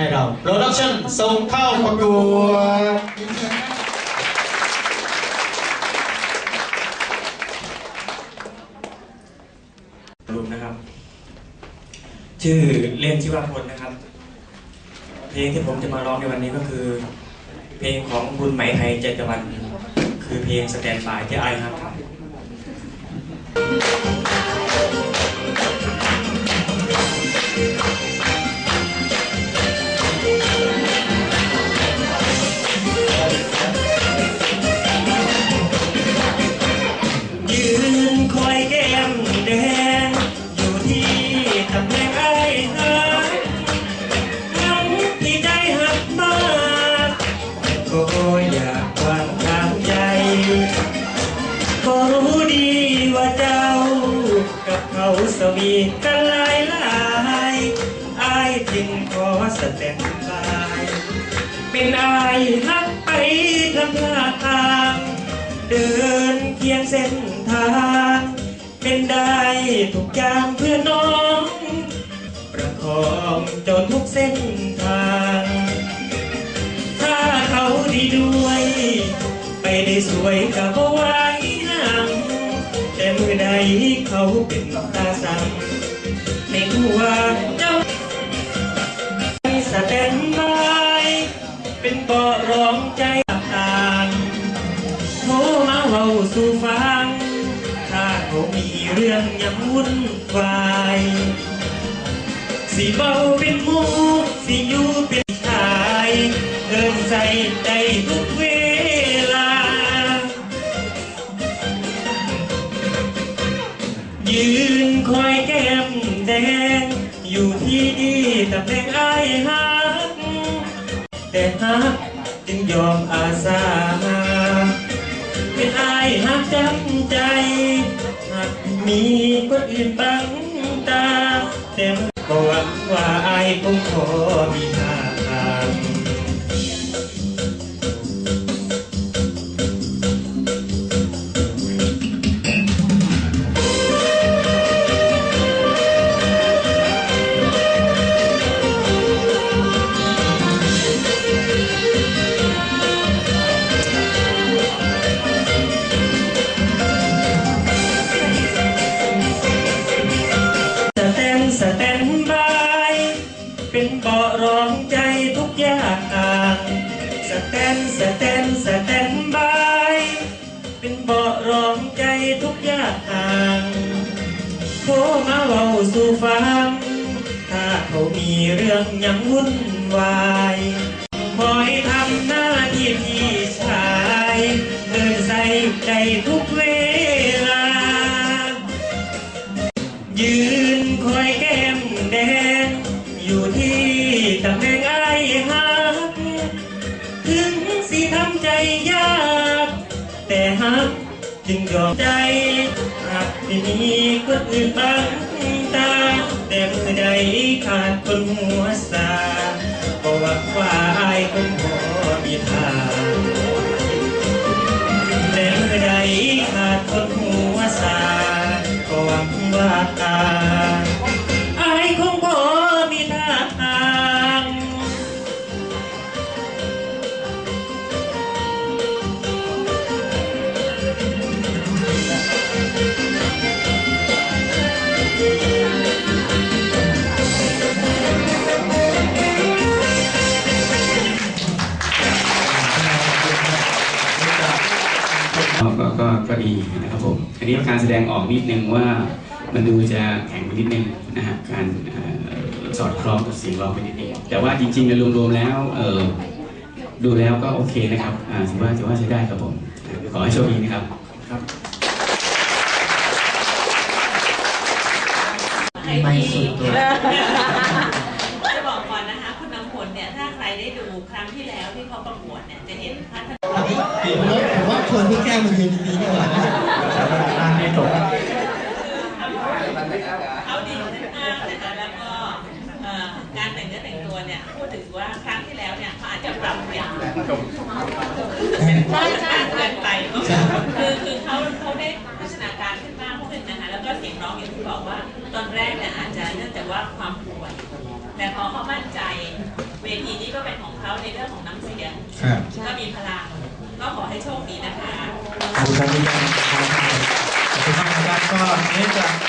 ให้เราโปรดักชั่นส่งเข้าประกวดรุมนะครับ ชื่อเล่นชื่อว่าพลนะครับ เพลงที่ผมจะมาร้องในวันนี้ก็คือ เพลงของบุญไหมไทยใจตะวัน คือเพลงสแตนบายที่ไอครับ ก็อยากวางทางใจก็รู้ดีว่าเจ้า กับเขาสวีกันหลายหลายไอ้ายจึงขอสแตนบายเป็นไอ้ายฮักไปทำท่าทางเดินเคียงเส้นทาง เป็นได้ทุกอย่างเพื่อน้อง ประคองจนทุกเส้นทาง ไปได้สวยกับไว้ห่างแต่เมื่อใดเขาเป็นตาสั่งในหัวเจ้าสแตนบายเป็นเบาะรองใจต่างโทรมาเว้าสู่ฟัง ถ้าเขามีเรื่องยังวุ่นวายสิเบาเป็นมูสิอยู่เป็นชายเดินใส่ใจทุก แดง อยู่ที่ดีตำแหน่งไอ้ายฮัก แต่ฮักจึงยอมอาสา เป็นไอ้ายฮักจำใจหากมีคนอื่นบังตา แต่ก็หวังว่าไอ้ายคงขอมีหาาะรองใจทุกอย่างสแตนสแตนสแตนบาย เป็นเบาะรองใจทุกอย่างโทรมาเว้าสู่ฟังถ้าเขามีเรื่องยังวุ่นวายคอยทำหน้าที่พี่ชายเดินใส่ใจทุกเว อมใจหากไม่มีคนอื่นบังตาแต่เมื่อใดขาดคนหัวสาก็หวังว่ายคนพอมีทางแต่เมื่อใดขาดคนหัวสาก็หวังว่าย ก็ก็ก็ก็ดีนะครับผมอันนี้การแสดงออกนิดนึงว่ามันดูจะแข็งไปนิดนึงนะฮะการเอ่อสอดคล้องกับเสียงร้องไปนิดนึงแต่ว่าจริงๆในรวมๆแล้วเออดูแล้วก็โอเคนะครับอ่าถือว่าถือว่าใช้ได้ครับผมอ่าขอให้โชคดีนะครับครับไม่สุดตัวจะบอกก่อนนะคะคุณน้ำพลเนี่ยถ้าใครได้ดูครั้งที่แล้วที่เขาประกวดเนี่ยจะเห็นพัฒ นาผมว่าผมว่าชวนพี่แก้วมายืนดีๆดีกว่านะไม่ตกเขาดีมากนะคะแล้วก็เอ่อการแต่งเนื้อแต่งตัวเนี่ยพูดถึงว่าครั้งที่แล้วเนี่ยเขาอาจจะปรับเปลี่ยนใช่ใช่เกินไปเนอะคือคือเขาเขาได้พัฒนาการขึ้นมากขึ้นนะคะแล้วก็เสียงร้องอย่างที่บอกว่า ตอนแรกเนี่ยอาจจะเนื่องจากว่าความป่วย แต่พอเขามั่นใจ เวในเรื่องของน้ำเสียงครับก็มีพลัง ก็ขอให้โชคดีนะคะ ขอบคุณครับอาจารย์ขอบคุณครับอาจารย์ก็นี้จะ